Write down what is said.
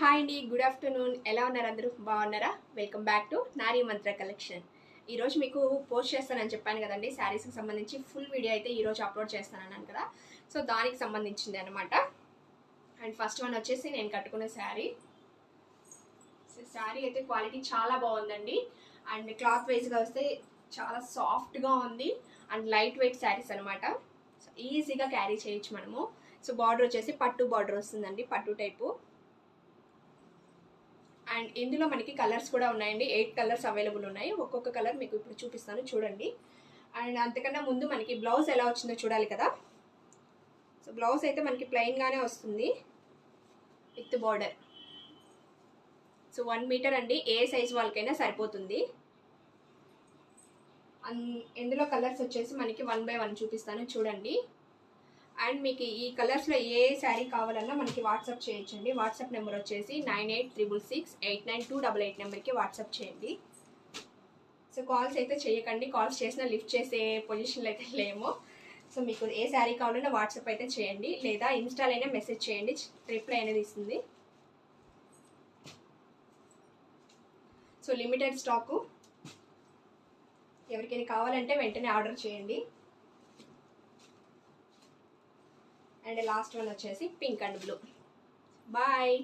Hi అండి good afternoon ఎలా ఉన్నారు అందరూ? బాగున్నారా? Welcome back to Nari Mantra collection ఈరోజు మీకు పోస్ట్ చేస్తానని చెప్పాను కదండి. శారీస్కి సంబంధించి ఫుల్ వీడియో అయితే ఈరోజు అప్లోడ్ చేస్తానన్నాను కదా. సో దానికి సంబంధించింది అనమాట అండ్ ఫస్ట్ వన్ వచ్చేసి నేను కట్టుకున్న శారీ సో శారీ అయితే క్వాలిటీ చాలా బాగుందండి. అండ్ క్లాత్ వైజ్గా వస్తే చాలా సాఫ్ట్గా ఉంది. అండ్ లైట్ వెయిట్ శారీస్ అనమాట సో ఈజీగా క్యారీ చేయొచ్చు మనము. సో బార్డర్ వచ్చేసి పట్టు బార్డర్ వస్తుందండి పట్టు టైపు అండ్ ఇందులో మనకి కలర్స్ కూడా ఉన్నాయండి. ఎయిట్ కలర్స్ అవైలబుల్ ఉన్నాయి. ఒక్కొక్క కలర్ మీకు ఇప్పుడు చూపిస్తాను. చూడండి. అండ్ అంతకన్నా ముందు మనకి బ్లౌజ్ ఎలా వచ్చిందో చూడాలి కదా. సో బ్లౌజ్ అయితే మనకి ప్లెయిన్గానే వస్తుంది. With border so one meter అండి. ఏ సైజ్ వాళ్ళకైనా సరిపోతుంది. ఇందులో కలర్స్ వచ్చేసి మనకి వన్ బై వన్ చూపిస్తాను. చూడండి. అండ్ మీకు ఈ కలర్స్లో ఏ శారీ కావాలన్నా మనకి వాట్సాప్ చేయొచ్చండి వాట్సాప్ నెంబర్ వచ్చేసి nine eight triple six eight nine two double eight నెంబర్కి వాట్సాప్ చేయండి. సో కాల్స్ అయితే చేయకండి. కాల్స్ చేసినా లిఫ్ట్ చేసే పొజిషన్లో అయితే లేము. సో మీకు ఏ శారీ కావాలన్నా వాట్సాప్ అయితే చేయండి. లేదా ఇన్స్టాల్ అయినా మెసేజ్ చేయండి. రిప్లై అనేది ఇస్తుంది. So limited stock. ఎవరికైనా కావాలంటే వెంటనే ఆర్డర్ చేయండి. అండ్ లాస్ట్ వన్ వచ్చేసి పింక్ అండ్ బ్లూ. బాయ్.